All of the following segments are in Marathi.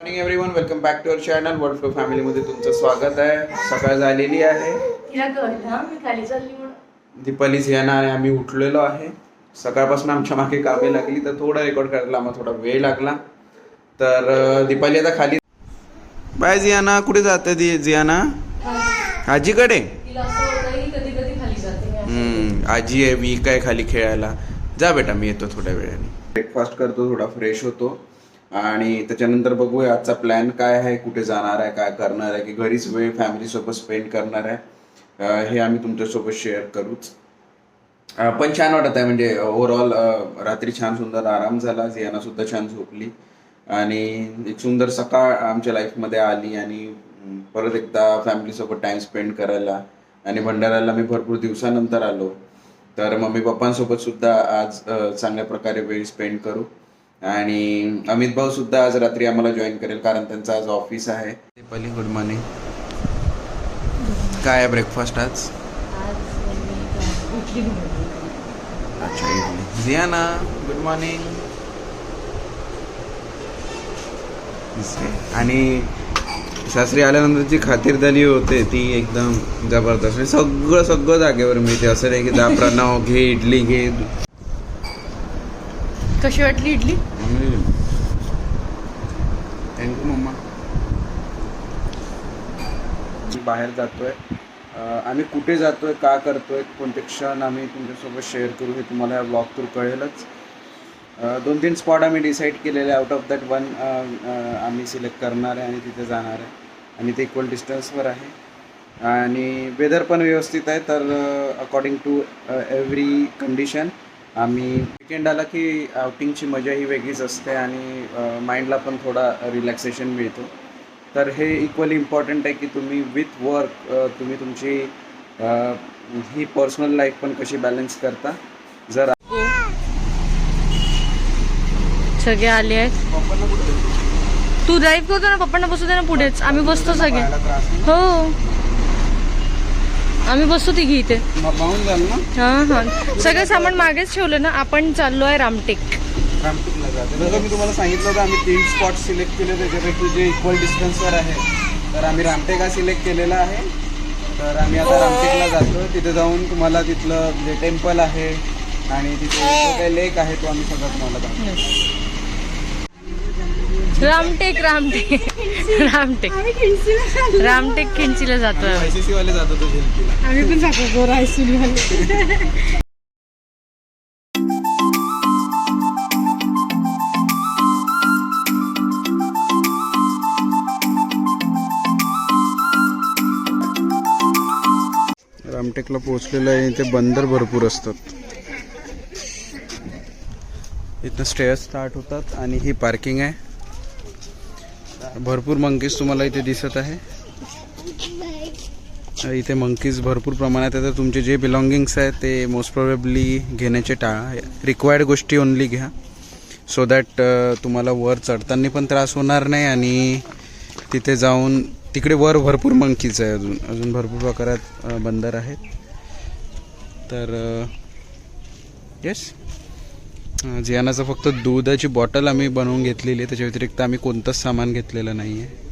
Morning everyone welcome back to our channel world flow फॅमिलीमध्ये तुमचं स्वागत आहे. सकाळ झालेली आहे. दीपाली झियाना आणि आम्ही उठलेलो आहे. सकाळपासून आमच्या मागे कामे लागली तर थोडं रेकॉर्ड करायला आम्हाला थोडा वेळ लागला. तर दीपाली आता खाली बाय झियाना कुठे जाते दी झियाना आजीकडे? आजी आहे वीक आहे खाली खेळायला. जा बेटा मी येतो थोड्या वेळाने. ब्रेकफास्ट करतो थोडा फ्रेश होतो. आणि त्याच्यानंतर बघूया आजचा प्लॅन काय आहे कुठे जाणार आहे काय करणार आहे की घरीच वेळ फॅमिलीसोबत स्पेंड करणार आहे. हे आम्ही तुमच्यासोबत शेअर करूच. पण छान वाटत आहे म्हणजे ओव्हरऑल रात्री छान सुंदर आराम झाला झियाना सुद्धा छान झोपली. आणि एक सुंदर सकाळ आमच्या लाईफमध्ये आली आणि परत एकदा फॅमिलीसोबत टाइम स्पेंड करायला आणि भंडाऱ्याला मी भरपूर दिवसानंतर आलो. तर मम्मी पप्पांसोबत सुद्धा आज चांगल्या प्रकारे वेळ स्पेंड करू. आणि अमित भाऊ सुद्धा आज रात्री आम्हाला जॉईन करेल कारण त्यांचं आज ऑफिस आहे. पली गुड मॉर्निंग काय आहे ब्रेकफास्ट आज? अच्छा इडली. जियाना गुड मॉर्निंग आणि सासरी आल्यानंतर जी खातिरदारी होते ती एकदम जबरदस्त. सगळं सगळं जागेवर मिळते. असं नाही की जा प्रणव घे इडली घे. कशी वाटली इडली? Thank you mamma. बाहेर जातोय. आम्ही कुठे जातोय का करतोय कोणते क्षण आम्ही तुमच्यासोबत शेअर करू हे तुम्हाला या ब्लॉग थ्रू कळेलच. दोन तीन स्पॉट आम्ही डिसाईड केलेले आउट ऑफ दॅट वन आम्ही सिलेक्ट करणार आहे आणि तिथे जाणार आहे. आणि ते इक्वल डिस्टन्सवर आहे. आणि वेदर पण व्यवस्थित आहे तर अकॉर्डिंग टू एव्हरी कंडिशन आम्ही विकेंड आला की आउटिंगची मजा ही वेगळीच असते आणि माइंडला पण थोडा रिलॅक्सेशन मिळतो. तर हे इक्वली इम्पॉर्टंट आहे की तुम्ही विथ वर्क तुम्ही तुमची ही पर्सनल लाईफ पण कशी बॅलन्स करता. जर सगळे आले आहेत. तू ड्राईव्ह करतो ना पप्पांना बसू दे ना पुढेच. आम्ही बसतो सगळे. हो. आम्ही बसतो तिघी इथे. हा हा. सगळं सामान मागेच ठेवलं ना आपण चाललो आहे रामटेक. रामटेकला जाते जसं मी तुम्हाला सांगितलं होतं आम्ही तीन स्पॉट सिलेक्ट केले त्याच्यापैकी जे इक्वल डिस्टन्सवर आहे तर आम्ही रामटेक हा सिलेक्ट केलेला आहे. तर आम्ही आता रामटेकला जातो तिथे जाऊन तुम्हाला तिथलं जे टेम्पल आहे आणि तिथे काही लेक आहे तो आम्ही सगळं तुम्हाला दाखवू रामटेक रामटेक. रामटेक. रामटेक खिंचीला. आयसीसी वाले जातो आम्ही पण जातो गोरा रामटेकला पोहोचलेलं आहे इथे बंदर भरपूर असतात. इथं स्टेअर स्टार्ट होतात आणि ही पार्किंग आहे. भरपूर मंकीज तुम्हाला इथे दिसत आहे. इथे मंकीज भरपूर प्रमाणात आहे तर तुमचे जे बिलॉंगिंग्स आहेत ते मोस्ट प्रॉबेबली घेण्याचे टाळा रिक्वायर्ड गोष्टी ओनली घ्या. सो दॅट तुम्हाला वर चढताना पण त्रास होणार नाही आणि तिथे जाऊन तिकडे वर भरपूर मंकीज आहे अजून अजून भरपूर प्रकारात बंदर आहेत. तर येस जियानाचं फक्त दुधाची बॉटल आम्ही बनवून घेतलेली आहे. त्याच्या व्यतिरिक्त आम्ही कोणतंच सामान घेतलेलं नाही आहे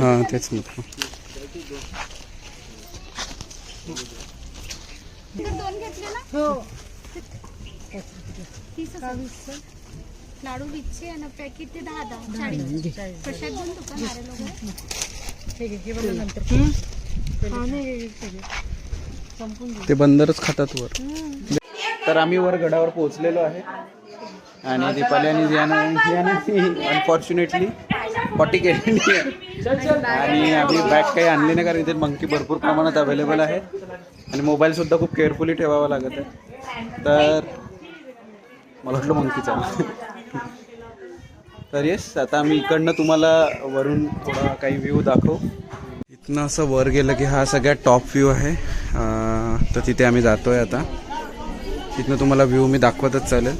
हां तेच म्हटलं लाडू वीसचे आणि पॅकेट ते दहा दहा. चाळीस. कशात दोन दुकान ते बंदरच खातात वर. तर आम्ही वर गडावर पोहोचलेलो आहे. आणि दीपाली आणि जियाना जियाना अनफॉर्च्युनेटली पॉटी केलेली आहे. आणि आम्ही बॅग काही आणली नाही कारण इथे मंकी भरपूर प्रमाणात अवेलेबल आहेत. आणि मोबाईल सुद्धा खूप केअरफुली ठेवावा लागत आहे. तर मला वाटलं मंकीचा तर येस आता आम्ही इकडनं तुम्हाला वरून थोडा काही व्ह्यू दाखव. इथनं असं वर गेलं की हा सगळ्यात टॉप व्ह्यू आहे. तर तिथे आम्ही जातोय आता. तिथनं तुम्हाला व्ह्यू मी दाखवतच चालेल.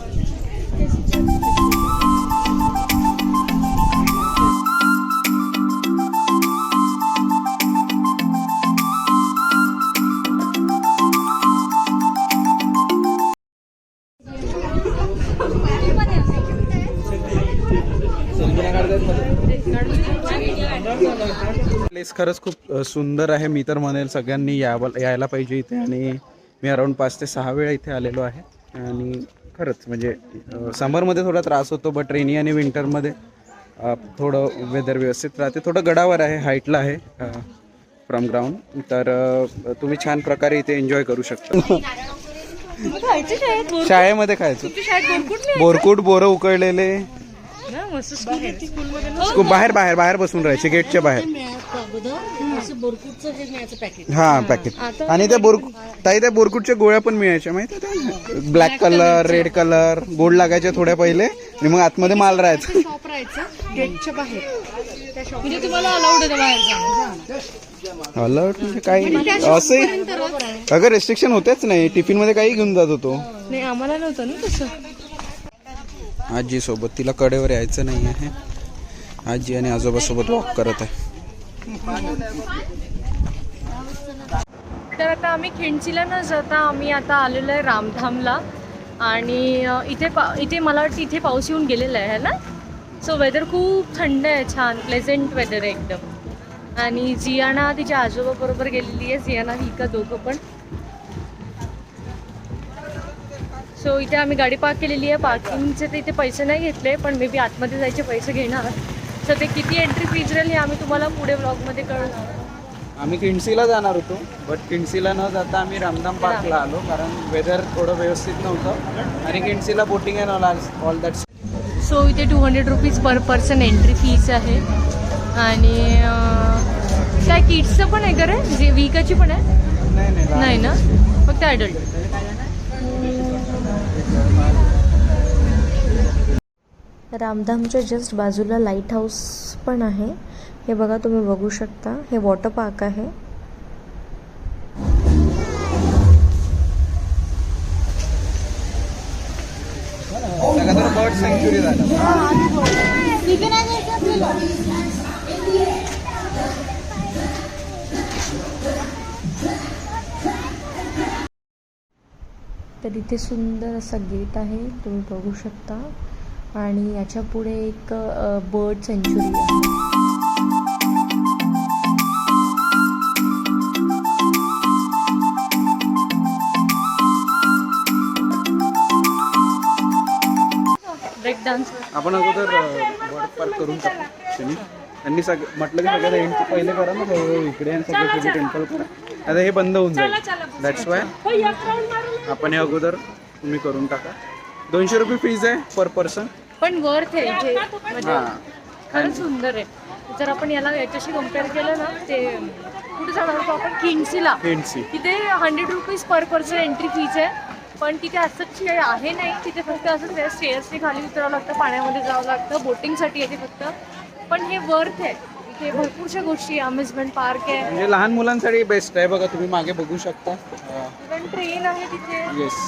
खरंच खूप सुंदर आहे. मी तर म्हणेल सगळ्यांनी यावं यायला पाहिजे इथे आणि मी अराऊंड पाच ते सहा वेळा इथे आलेलो आहे. आणि खरंच म्हणजे समरमध्ये थोडा त्रास होतो बट रेनी आणि विंटरमध्ये थोडं वेदर व्यवस्थित राहते. थोडं गडावर आहे हाईटला आहे फ्रॉम ग्राउंड तर तुम्ही छान प्रकारे इथे एन्जॉय करू शकता. शाळेमध्ये खायचं. बोरकुट बोरं उकळलेले. बाहेर बाहेर बाहेर बसून राहायचे गेटच्या बाहेर. हा पॅकेट आणि त्या बोर ताई त्या बोरकुटच्या गोळ्या पण मिळायच्या माहिती ब्लॅक कलर रेड कलर गोड लागायच्या थोड्या पहिले आणि मग आतमध्ये माल राहायचा. शॉप राहायचं गेटच्या बाहेर. म्हणजे तुम्हाला अलाउड आहे बाहेर जाणं. अलर्ट म्हणजे काही असे अगं रेस्ट्रिक्शन होतेच नाही. टिफिनमध्ये काही घेऊन जात होतो. नाही आम्हाला नव्हतं ना तसं. आजी सोबत तिला कडेवर यायचं नाही आहे आजी आणि आजोबा सोबत वॉक करत आहे. तर आता आम्ही खिंडचीला न जाता आम्ही आता आलेलो आहे रामधामला. आणि इथे पा इथे मला वाटतं इथे पाऊस येऊन गेलेला आहे ना? सो वेदर खूप थंड आहे छान प्लेझेंट वेदर आहे एकदम. आणि जियाना तिच्या आजोबा बरोबर गेलेली आहे जियाना ही का दोघं पण. सो इथे आम्ही गाडी पार्क केलेली आहे पार्किंगचे तर इथे पैसे नाही घेतले पण मे बी आतमध्ये जायचे पैसे घेणार. सो ते किती एंट्री फीज राहील हे आम्ही तुम्हाला पुढे ब्लॉगमध्ये कळवणार आम्ही किंडसीला जाणार होतो बट किंडसीला न जाता आम्ही रामधाम पार्कला आलो कारण वेदर थोडं व्यवस्थित नव्हतं आणि किंडसीला boating and all all that so इथे two hundred rupees per person entry fees आहे. आणि काय किड्सचं पण आहे का रे? जे विकाची पण आहे? नाही नाही नाही ना? फक्त ॲडल्ट रामधामच्या जस्ट बाजूला लाइट हाऊस पण आहे. हे बघा तुम्ही बघू शकता. हे वॉटर पार्क आहे. तर इथे सुंदर असा गेट आहे. तुम्ही बघू शकता. आणि याच्यापुढे एक बर्ड सेंच्युरी आहे. ब्रेक डान्स आपण अगोदर बर्ड पार्क करून टाकू शनी त्यांनी सग म्हटलं की सगळ्यात एंट्री पहिले करा ना हळूहळू इकडे आणि सगळे सगळे टेम्पल करा. आता हे बंद होऊन जाईल. दॅट्स वाय आपण हे अगोदर तुम्ही करून टाका. दोनशे रुपये फीज आहे पर पर्सन पण वर्थ आहे इथे म्हणजे हां. खरंच सुंदर आहे. जर आपण याला याच्याशी कंपेअर केलं ना ते कुठे जाणार होतो आपण? किंगसीला किंडसी तिथे hundred rupees per person entry fees आहे. पण तिथे असंच खेळ आहे नाही तिथे फक्त असंच आहे स्टेअर्सने खाली उतरावं लागतं पाण्यामध्ये जावं लागतं बोटिंगसाठी येते फक्त. पण हे वर्थ आहे. इथे भरपूरशा गोष्टी अम्युजमेंट पार्क आहे. म्हणजे लहान मुलांसाठी बेस्ट आहे बघा तुम्ही मागे बघू शकता. इव्हन ट्रेन आहे तिथे. येस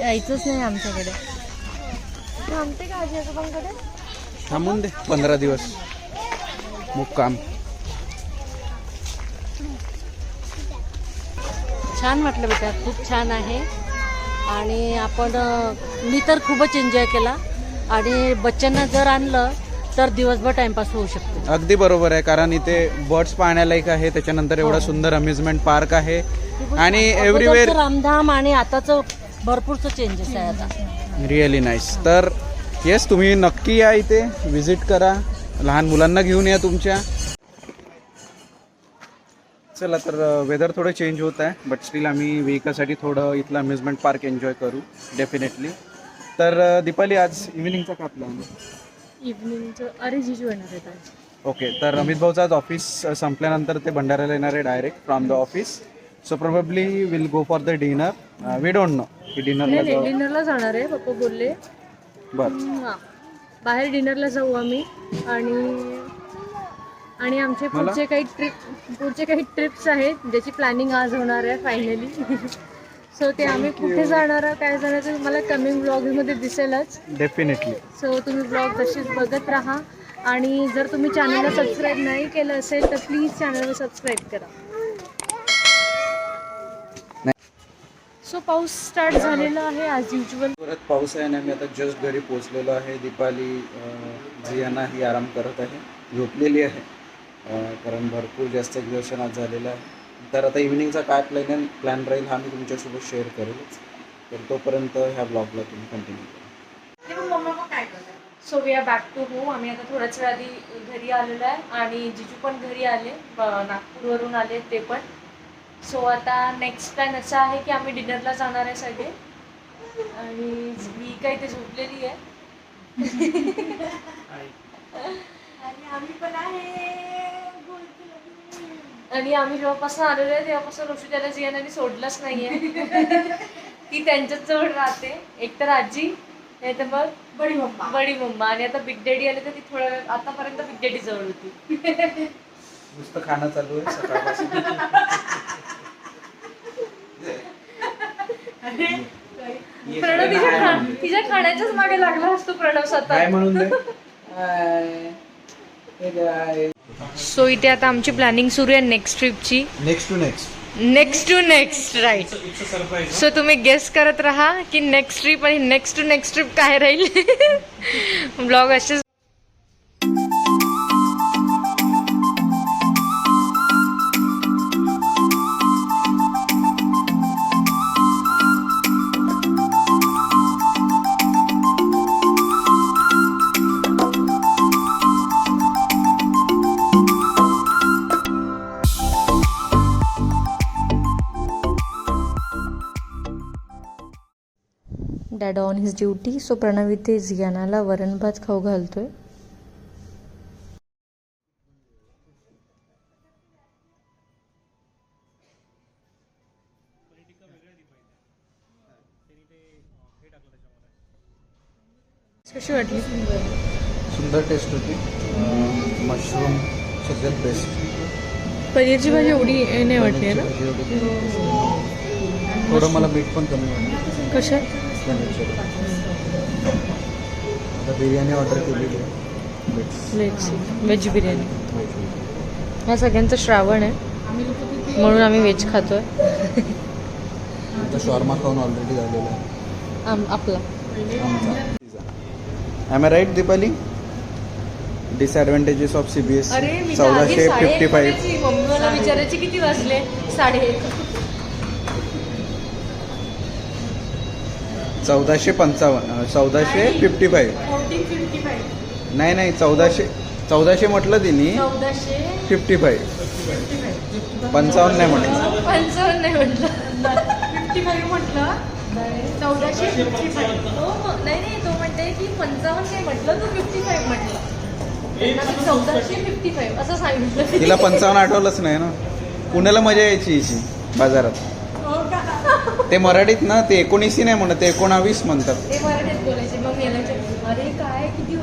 यायचंच नाही आमच्याकडे. थांबते का आजी आजोबांकडे? थांबून दे पंधरा दिवस. मुक्काम. छान वाटलं बेटा खूप छान आहे. आणि आपण मी तर खूपच एन्जॉय केला. आणि बच्चांना जर आणलं तर दिवसभर टाइमपास होऊ शकतो. अगदी बरोबर आहे कारण इथे बर्ड्स पाहण्यालायक आहे त्याच्यानंतर एवढा सुंदर अम्युजमेंट पार्क आहे. आणि एव्हरीवेअर रामधाम आणि आताचं भरपूरचं चेंजेस आहे आता. रिअली नाईस तर येस तुम्ही नक्की या इथे विजिट करा. लहान मुलांना घेऊन या तुमच्या. चला तर वेदर थोडं चेंज होत आहे बट स्टील आम्ही वेहिकलसाठी थोडं इथलं अम्युजमेंट पार्क एन्जॉय करू डेफिनेटली तर दीपाली आज इव्हिनिंगचा का प्लॅन इव्हनिंगचं अरे जिजू येणार आहेत ओके तर अमित भाऊचं आज ऑफिस संपल्यानंतर ते भंडाऱ्याला येणार आहे direct from the office so probably will go for the dinner we don't know की डिनरला नाही जाऊ. डिनरला जाणार आहे पप्पा बोलले. बरं. हां. बाहेर डिनरला जाऊ आम्ही. आणि आणि आमचे मला? पुढचे काही ट्रिप पुढचे काही ट्रिप्स आहेत ज्याची प्लॅनिंग आज होणार आहे फायनली सो ते आम्ही कुठे जाणार आहे, काय जाणार ते तुम्हाला कमिंग ब्लॉगमध्ये दिसेलच. डेफिनेटली सो तुम्ही ब्लॉग तशीच बघत राहा. आणि जर तुम्ही चॅनलला सबस्क्राईब नाही केलं असेल तर प्लीज चॅनलला सबस्क्राईब करा. सो पाऊस स्टार्ट झालेला आहे ॲज युजल परत पाऊस आहे आणि आम्ही आता जस्ट घरी पोहोचलेलो आहे. दीपाली जियाना ही आराम करत आहे. झोपलेली आहे. कारण भरपूर जास्त एक्झर्शन आज झालेलं आहे. तर आता इव्हिनिंगचा काय प्लॅन प्लॅन राहील हा मी तुमच्यासोबत शेअर करेलच तर तोपर्यंत ह्या ब्लॉगला तुम्ही कंटिन्यू करा. So we are back to home आम्ही आता थोड्याच वेळ आधी घरी आलेलो आहे. आणि जिजू पण घरी आले. नागपूरवरून आले ते पण. सो आता नेक्स्ट प्लॅन असा आहे की आम्ही डिनरला जाणार आहे सगळे. आणि मी काही ते झोपलेली आहे. आणि आम्ही पण आहे. आणि आम्ही जेव्हापासून आलेलो आहे तेव्हापासून ऋषी त्याला जियानाने सोडलंच नाहीये. ती त्यांच्याच जवळ राहते. एकतर आजी नाही तर मग बडी मम्मा. बडी मम्मा. आणि आता बिग डॅडी आले तर ती वेळ आतापर्यंत बिग डॅडी जवळ होती. नुसतं खाणं चालू आहे सकाळपासून. ये प्रणव तिच्या काय खा म्हणते? तिच्या खाण्याच्याच मागे लागला असतो प्रणव काय स्वतः म्हणून दे हाय. हे काय? सो इथे आता आमची प्लॅनिंग सुरू आहे next ट्रिपची next to next next to next right so तुम्ही गेस करत राहा की नेक्स्ट ट्रिप आणि नेक्स्ट टू नेक्स्ट ट्रिप काय राहील? ब्लॉग असेच dad on his duty so Pranav इथे झियानाला वरण भात खाऊ घालतोय कशी वाटली सुंदर टेस्ट होती मशरूम सगळ्यात बेस्ट पनीरची भाजी एवढी नाही वाटली ना? थोडं मला मीठ पण कमी वाटलं. कशा? आता बिर्याणी ऑर्डर केलेली आहे. व्हेज बिर्याणी. ह्या सगळ्यांचं श्रावण आहे. म्हणून आम्ही व्हेज खातोय. शॉर्मा खाऊन ऑलरेडी झालेला आहे. आम आपला. आमचा. Am I right Deepali disadvantages of C B S अरे मी चौदाशे फिफ्टी फाईव्ह मम्मी मला विचारायची किती वाजले? साडे चौदाशे पंचावन्न चौदाशे फिफ्टी फाईव्ह नाही नाही चौदाशे चौदाशे म्हटलं तिने. फिफ्टी फाईव्ह पंचावन्न नाही म्हटलं पंचावन्न नाही म्हटलं. फिफ्टी फाईव्ह म्हटलं. चौदाशे फिफ्टी फाईव्ह हो. मग- नाही नाही तो म्हणते की पंचावन्न नाही म्हटलं तू फिफ्टी फाईव्ह म्हटलं. त्यांना मी चौदाशे फिफ्टी फाईव्ह असं सांगितलं. तिला पंचावन्न आठवलंच नाही ना. पुण्याला मजा यायची बाजारात. ते मराठीत ना ते एकोणीस नाही म्हणत ते एकोणावीस म्हणतात. ते मराठीत बोलायचे. मग अरे काय किती